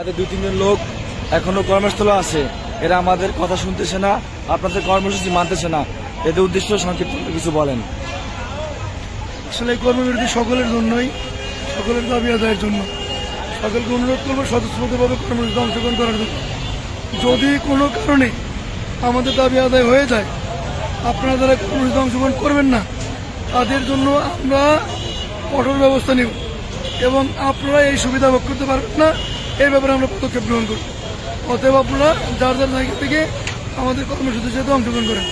আমাদের দুই, তিনজন লোক এখনও কর্মস্থলে আছে। এরা আমাদের কথা শুনতেছে না, আপনাদের কর্মসূচি মানতেছে না। এদের উদ্দেশ্য সংক্ষিপ্ত কিছু বলেন। আসলে কর্মবিরতি সকলের জন্যই, সকলের দাবি আদায়ের জন্য। সকলকে অনুরোধ করব স্বতঃস্ফূর্তভাবে কর্মসূচিতে অংশগ্রহণ করার জন্য। যদি কোনো কারণে আমাদের দাবি আদায় হয়ে যায়, আপনারা যারা কর্মসূচিতে অংশগ্রহণ করবেন না, তাদের জন্য আমরা কঠোর ব্যবস্থা নেব। এবং আপনারা এই সুবিধা ভোগ করতে পারবেন না এই ব্যাপারে আমরা পদক্ষেপ গ্রহণ করব অতএব আপনারা যার যার জায়গা থেকে আমাদের কর্মসূচির সাথে অংশগ্রহণ করেন।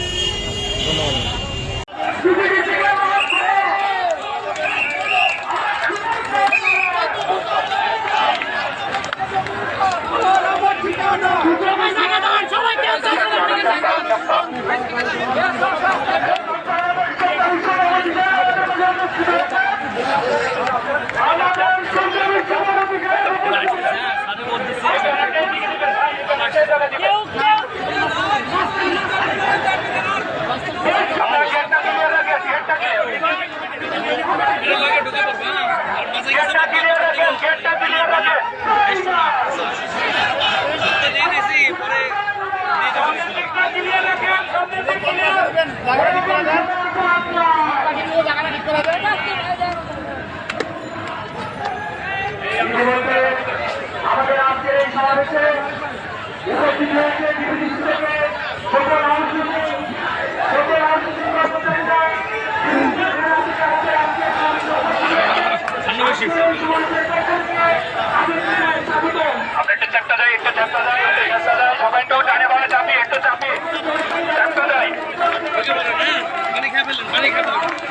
উপস্থিত হয়েছে একটু চাপটা দেয় একটু চাপটা দেয় চাপটা দেয় সবাই একটু চাপি একটু চাপি চাপটা দেয় একটু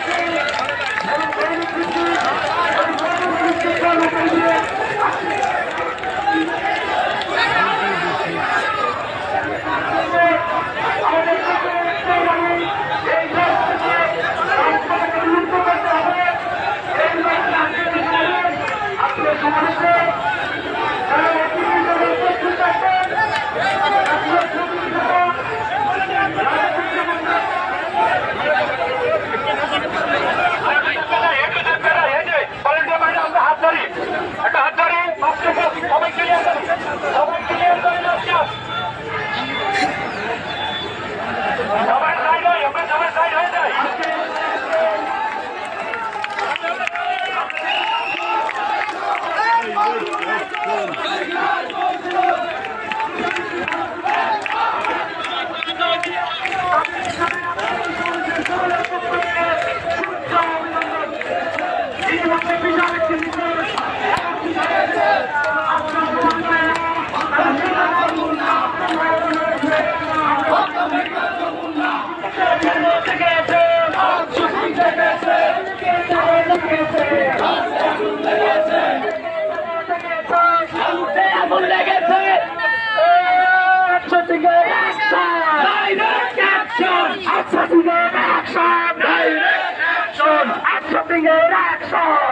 আগুন Direct action! Action! Action! Action!